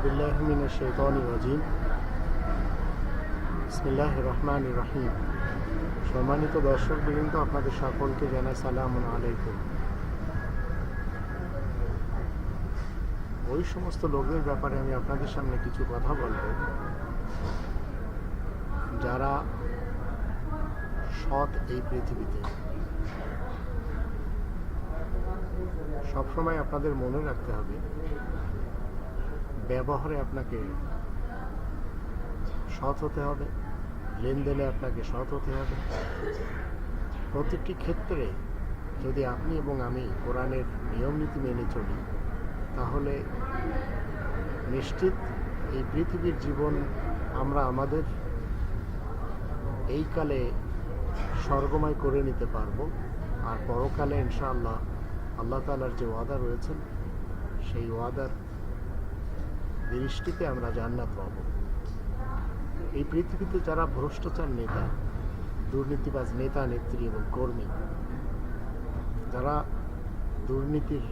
بالله من الشيطان الرجيم বিসমিল্লাহ রহমান রহিম সম্মানিত দর্শক বৃন্দ আপনাদের সকলকে জানাই সালাম আলাইকুম ওই সমস্ত লোকদের ব্যাপারে আমি আপনাদের সামনে কিছু কথা বলবো যারা সৎ এই পৃথিবীতে সবসময় আপনাদের মনে রাখতে হবে ব্যবহারে আপনাকে সৎ হতে হবে, লেনদেনে আপনাকে সৎ হতে হবে। প্রতিটি ক্ষেত্রে যদি আপনি এবং আমি কোরআনের নিয়ম নীতি মেনে চলি, তাহলে নিশ্চিত এই পৃথিবীর জীবন আমরা আমাদের এই কালে স্বর্গময় করে নিতে পারব। আর পরকালে ইনশাআল্লাহ আল্লাহ তালার যে ওয়াদা রয়েছেন, সেই ওয়াদার দৃষ্টিতে আমরা জান্নাত পাব এই পৃথিবীতে যারা ভ্রষ্টাচার নেতা দুর্নীতিবাজ নেতা নেত্রী এবং কর্মী যারা দুর্নীতির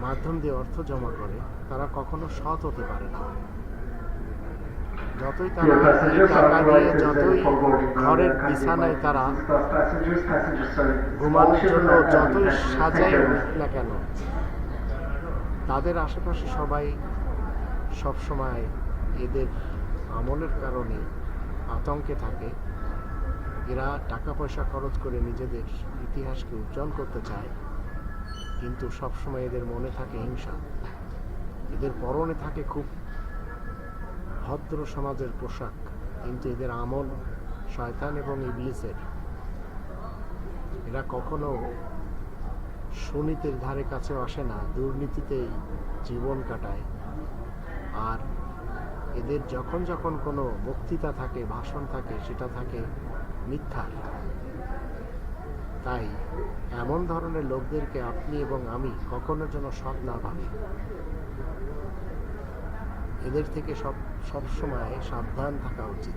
মাধ্যম দিয়ে অর্থ জমা করে তারা কখনো সৎ হতে পারে না। যতই তারা বিছানায় তারা ঘুমানোর জন্য যতই সাজাই না কেন তাদের আশেপাশে সবাই সবসময় এদের আমলের কারণে আতঙ্কে থাকে। এরা টাকা পয়সা খরচ করে নিজেদের ইতিহাসকে উজ্জ্বল করতে চায়, কিন্তু সবসময় এদের মনে থাকে হিংসা। এদের পরনে থাকে খুব ভদ্র সমাজের পোশাক, কিন্তু এদের আমল শয়তান এবং ইবলিসের। এরা কখনো সুনীতির ধারে কাছে আসে না, দুর্নীতিতেই জীবন কাটায়। আর এদের যখন যখন কোনো বক্তৃতা থাকে, ভাষণ থাকে, সেটা থাকে মিথ্যার। তাই এমন ধরনের লোকদেরকে আপনি এবং আমি কখনো যেন সৎ না ভাবি। এদের থেকে সব, সবসময় সাবধান থাকা উচিত।